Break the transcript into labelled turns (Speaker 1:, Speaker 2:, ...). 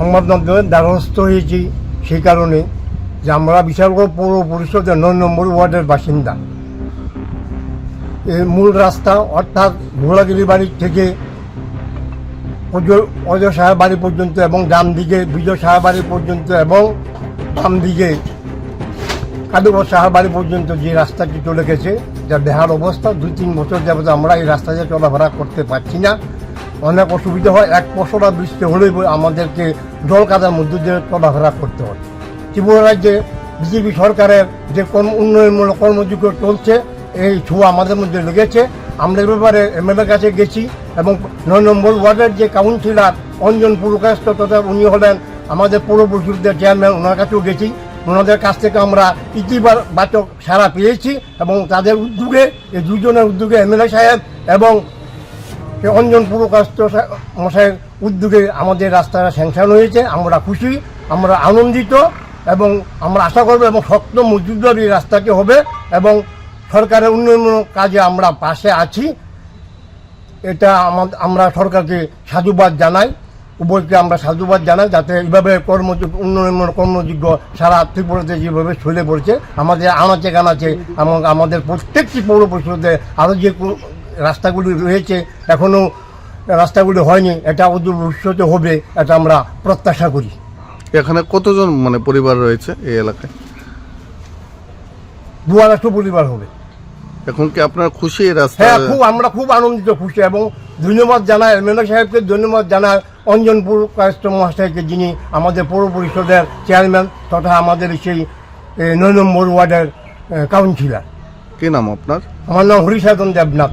Speaker 1: সংবাদ মাধ্যমের দ্বারস্থ হয়েছি সেই কারণে যে আমরা বিশালগড় পৌর পরিষদের নয় নম্বর ওয়ার্ডের বাসিন্দা। এই মূল রাস্তা অর্থাৎ ঘোড়াগিরি বাড়ির থেকে অজয় সাহেব বাড়ি পর্যন্ত এবং ডান দিকে বিজয় সাহেব বাড়ি পর্যন্ত এবং বাম দিকে কাদুবর সাহেব বাড়ি পর্যন্ত যে রাস্তাটি চলে গেছে যা দেহার অবস্থা দুই তিন বছর যাবত আমরা এই রাস্তা দিয়ে চলাফেরা করতে পারছি না। অনেক অসুবিধা হয়। এক পশলা বৃষ্টি হলেই আমাদেরকে জল কাদার মধ্যে দিয়ে চলাফেরা করতে হয়। ত্রিপুরা রাজ্যে বিজেপি সরকারের যে কর্ম উন্নয়নমূলক কর্মযোগ্য চলছে এই ছোঁয়া আমাদের মধ্যে লেগেছে। আমরা এ ব্যাপারে এমএলএর কাছে গেছি এবং নয় নম্বর ওয়ার্ডের যে কাউন্সিলর অঞ্জন পুরকাস্ত তথা উনি হলেন আমাদের পৌর পরিষদের চেয়ারম্যান, ওনার কাছেও গেছি। ওনাদের কাছ থেকে আমরা ইতিবাচক সাড়া পেয়েছি এবং তাদের উদ্যোগে, এই দুজনের উদ্যোগে এমএলএ সাহেব এবং অঞ্জন পুরকাস্ত মশাইয়ের উদ্যোগে আমাদের রাস্তাটা স্যাংশন হয়েছে, আমরা খুশি, আমরা আনন্দিত এবং আমরা আশা করব এবং শক্ত মজুদার এই রাস্তাটি হবে এবং সরকারের উন্নয়নমূলক কাজে আমরা পাশে আছি। এটা আমরা সরকারকে সাধুবাদ জানাই, উভয়কে আমরা সাধুবাদ জানাই যাতে এইভাবে কর্মযোগ্য উন্নয়নমূলক কর্মযোগ্য সারা ত্রিপুরাতে যেভাবে ছড়িয়ে পড়ছে, আমাদের আনাচে কানাচে এবং আমাদের প্রত্যেকটি পৌর পরিষদে আরও যে রাস্তাগুলি রয়েছে এখনও রাস্তাগুলি হয়নি এটা অদূর ভবিষ্যতে হবে এটা আমরা প্রত্যাশা করি।
Speaker 2: এখানে কতজন মানে পরিবার রয়েছে এই এলাকায়?
Speaker 1: দু আড়াইশো পরিবার হবে।
Speaker 2: এখন কি আপনারা খুশি রাস্তা?
Speaker 1: হ্যাঁ খুব আমরা খুব আনন্দিত খুশি এবং ধন্যবাদ জানাই এমএলএ সাহেবকে ধন্যবাদ জানাই অঞ্জনপুর কায়স্থ মহাশয়কে যিনি আমাদের পৌর পরিষদের চেয়ারম্যান তথা আমাদের সেই নয় নম্বর ওয়ার্ডের কাউন্সিলর।
Speaker 2: কি নাম আপনার?
Speaker 1: আমার নাম হরিসাধন দেবনাথ।